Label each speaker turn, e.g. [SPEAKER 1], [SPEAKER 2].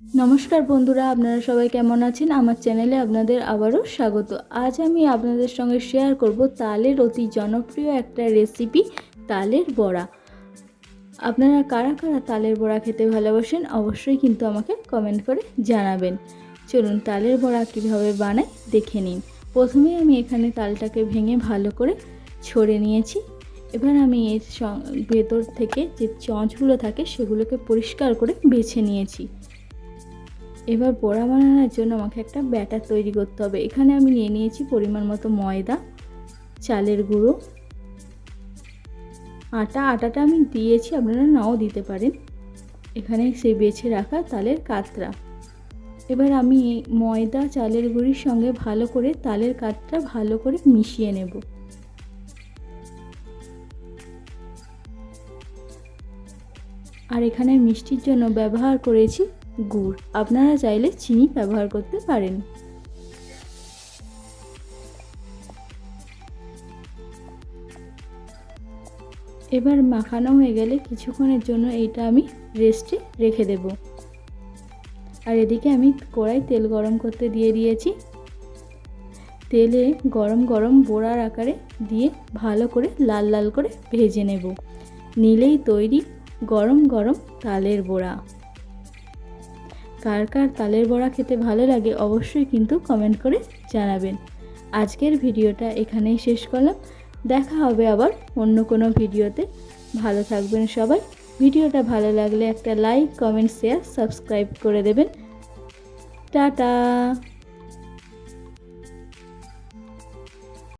[SPEAKER 1] নমস্কার বন্ধুরা, আপনারা সবাই কেমন আছেন? আমার চ্যানেলে আপনাদের আবারও স্বাগত। আজ আমি আপনাদের সঙ্গে শেয়ার করব তালের অতি জনপ্রিয় একটা রেসিপি তালের বড়া। আপনারা কারা কারা তালের বড়া খেতে ভালোবাসেন, অবশ্যই কিন্তু আমাকে কমেন্ট করে জানাবেন। চলুন তালের বড়া কীভাবে বানাই দেখে নিন। প্রথমে আমি এখানে তালটাকে ভেঙে ভালো করে ছড়ে নিয়েছি। এবার আমি এর ভেতর থেকে যে চঁচগুলো থাকে, সেগুলোকে পরিষ্কার করে বেছে নিয়েছি। এবার বড়া বানানোর জন্য আমাকে একটা ব্যাটার তৈরি করতে হবে। এখানে আমি নিয়ে নিয়েছি পরিমাণ মতো ময়দা, চালের গুঁড়ো। আটা, আটাটা আমি দিয়েছি, আপনারা নাও দিতে পারেন। এখানে সেই বেছে রাখা তালের কাতরা। এবার আমি ময়দা, চালের গুঁড়ির সঙ্গে ভালো করে তালের কাতরা ভালো করে মিশিয়ে নেব। আর এখানে মিষ্টির জন্য ব্যবহার করেছি গুড়। আপনারা চাইলে চিনি ব্যবহার করতে পারেন। এবার মাখানো হয়ে গেলে কিছুক্ষণের জন্য এইটা আমি রেস্টে রেখে দেব। আর এদিকে আমি কড়াই তেল গরম করতে দিয়ে দিয়েছি। তেলে গরম গরম বোড়ার আকারে দিয়ে ভালো করে লাল লাল করে ভেজে নেব। নিলেই তৈরি গরম গরম তালের বড়া। কার কার তালের বড়া খেতে ভালো লাগে অবশ্যই কিন্তু কমেন্ট করে জানাবেন। আজকের ভিডিওটা এখানেই শেষ করলাম। দেখা হবে আবার অন্য কোনো ভিডিওতে। ভালো থাকবেন সবাই। ভিডিওটা ভালো লাগলে একটা লাইক কমেন্ট শেয়ার সাবস্ক্রাইব করে দেবেন। টাটা!